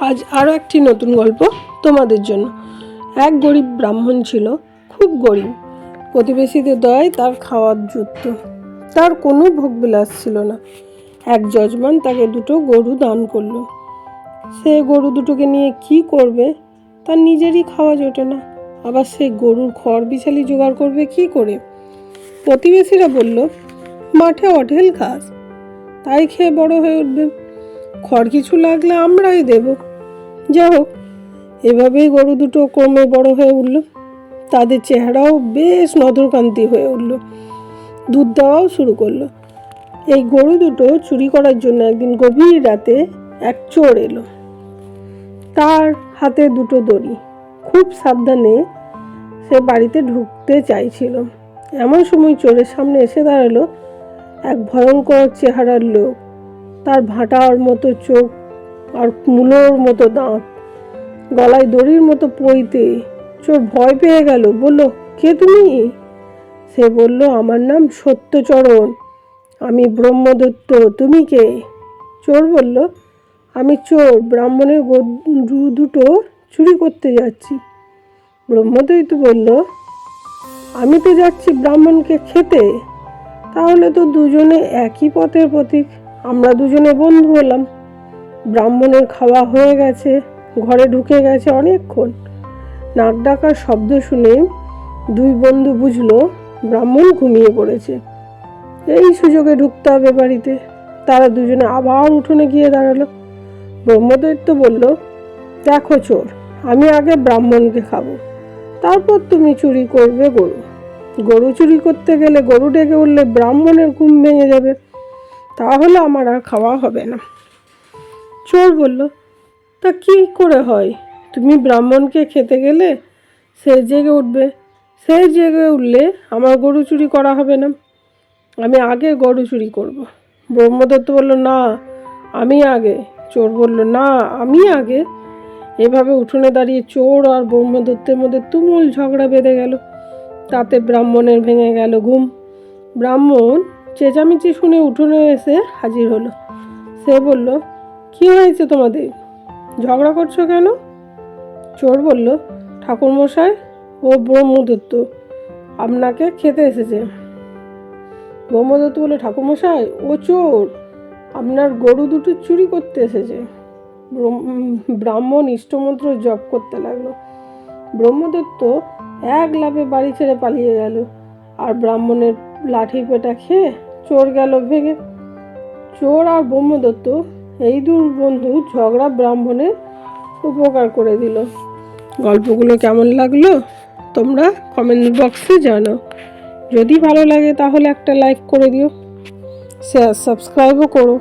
আজ আরও একটি নতুন গল্প তোমাদের জন্য। এক গরিব ব্রাহ্মণ ছিল, খুব গরিব। প্রতিবেশীদের দয়ায় তার খাওয়ার যুক্ত। তার কোনো ভোগবিলাস ছিল না। এক যজমান তাকে দুটো গরু দান করল। সে গরু দুটোকে নিয়ে কি করবে, তার নিজেরই খাওয়া জোটে না। আবার সে গরুর খড় বিছালি জোগাড় করবে কি করে? প্রতিবেশীরা বলল, মাঠে অঢেল ঘাস, তাই খেয়ে বড় হয়ে উঠবে। খড় কিছু লাগলে আমরাই দেব। যা হোক, এভাবেই গরু দুটো ক্রমে বড় হয়ে উঠল। তাদের চেহারাও বেশ নদরকান্তি হয়ে উঠল। দুধ দেওয়াও শুরু করল। এই গরু দুটো চুরি করার জন্য একদিন গভীর রাতে এক চোর এলো। তার হাতে দুটো দড়ি। খুব সাবধানে সে বাড়িতে ঢুকতে চাইছিল। এমন সময় চোরের সামনে এসে দাঁড়াল এক ভয়ঙ্কর চেহারার লোক। তার ভাঁটার মতো চোখ আর মূলোর মতো দাঁত। গলায় দড়ির মতো পইতে চোর ভয় পেয়ে গেল। বলল, কে তুমি? সে বলল, আমার নাম সত্যচরণ। আমি ব্রহ্মদত্ত। তুমি কে? চোর বলল, আমি চোর। ব্রাহ্মণের গরু দুটো চুরি করতে যাচ্ছি। ব্রহ্মদৈত্য বলল, আমি তো যাচ্ছি ব্রাহ্মণকে খেতে। তাহলে তো দুজনে একই পথের প্রতীক। আমরা দুজনে বন্ধু হলাম। ব্রাহ্মণের খাওয়া হয়ে গেছে, ঘরে ঢুকে গেছে অনেকক্ষণ। নাক ডাকার শব্দ শুনে দুই বন্ধু বুঝলো, ব্রাহ্মণ ঘুমিয়ে পড়েছে। এই সুযোগে ঢুকতে হবে বাড়িতে। তারা দুজনে আবার উঠোনে গিয়ে দাঁড়াল। ব্রহ্মদৈত্য বলল, দেখো চোর, আমি আগে ব্রাহ্মণকে খাব। তারপর তুমি চুরি করবে গরু। গরু চুরি করতে গেলে গরু ডেকে উঠলে ব্রাহ্মণের ঘুম ভেঙে যাবে। তাহলে আমার আর খাওয়া হবে না। চোর বলল, তা কি করে হয়? তুমি ব্রাহ্মণকে খেতে গেলে সে জেগে উঠবে। সে জেগে উঠলে আমার গরু চুরি করা হবে না। আমি আগে গরু চুরি করব। ব্রহ্মদত্ত বলল, না, আমি আগে। চোর বলল, না, আমি আগে। এভাবে উঠোনে দাঁড়িয়ে চোর আর ব্রহ্মদত্তের মধ্যে তুমুল ঝগড়া বেঁধে গেল। তাতে ব্রাহ্মণের ভেঙে গেল ঘুম। ব্রাহ্মণ চেঁচামেচি শুনে উঠোনে এসে হাজির হলো। সে বলল কি হয়েছে তোমাদের? ঝগড়া করছ কেন? চোর বলল, ঠাকুরমশাই, ও ব্রহ্মদত্ত, আপনাকে খেতে এসেছে। ব্রহ্মদত্ত বলল, ঠাকুরমশাই, ও চোর, আপনার গরু দুটো চুরি করতে এসেছে। ব্রাহ্মণ ইষ্টমন্ত্র জপ করতে লাগল। ব্রহ্মদত্ত এক লাফে বাড়ি ছেড়ে পালিয়ে গেল, আর ব্রাহ্মণের লাঠি পেটা খেয়ে চোর গেল ভেঙে। চোর আর ব্রহ্মদত্ত এই দু বন্ধু ঝগড়া ব্রাহ্মণের উপকার করে দিল। গল্পগুলো কেমন লাগল তোমরা কমেন্ট বক্সে জানো যদি ভালো লাগে তাহলে একটা লাইক করে দিও। শেয়ার সাবস্ক্রাইবও করো।